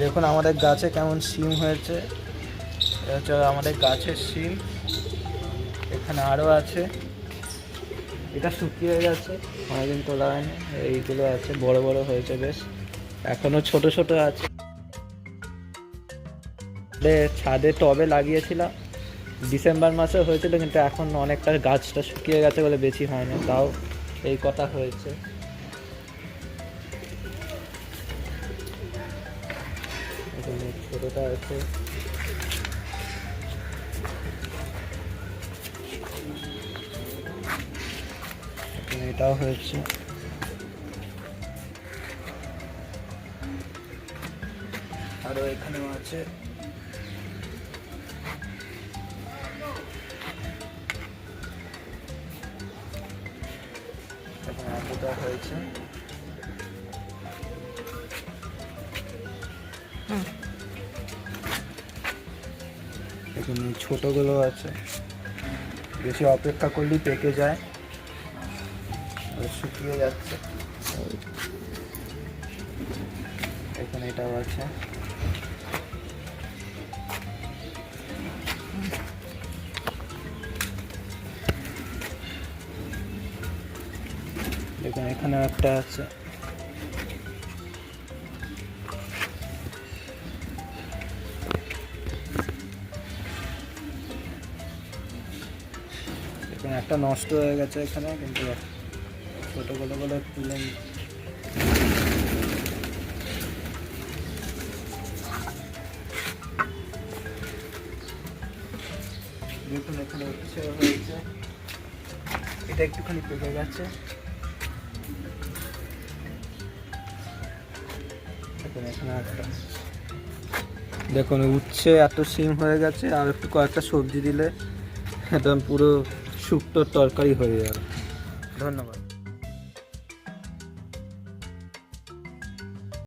দেখুন আমাদের গাছে কেমন সিম হয়েছে। এটা আমাদের গাছের সিম এখানে আরও আছে। এটা শুকিয়ে গেছে। অনেকদিন তোলা হয়নি। এইগুলো আছে, বড় বড় হয়েছে বেশ। এখনও ছোট ছোট আছে। ছাদে টবে লাগিয়েছিলাম। ডিসেম্বর মাসে হয়েছিল, কিন্তু এখন অনেকটা গাছটা শুকিয়ে গেছে বলে বেশি হয় না। তাও এই কথা হয়েছে। এখানে ছোটটা আছে। এটাও হয়েছে। আরও এখানেও আছে। এতটা হয়েছে। এখানে ছোটগুলো আছে। বেশি অপেক্ষা করলেই পেকে যায়। শুকিয়ে যাচ্ছে। এখানে এটাও আছে। দেখুন এখানে একটা আছে। একটা নষ্ট হয়ে গেছে এখানে, কিন্তু ছোটোগুলো বলে তুলে দেখুন, এখানে হয়েছে। এটা একটুখানি পেকে গেছে। দেখুন, এখানে উচ্ছে এত সিম হয়ে গেছে, আর একটু কয়েকটা সবজি দিলে একদম পুরো শুক্তোর তরকারি হয়ে যাবে। ধন্যবাদ।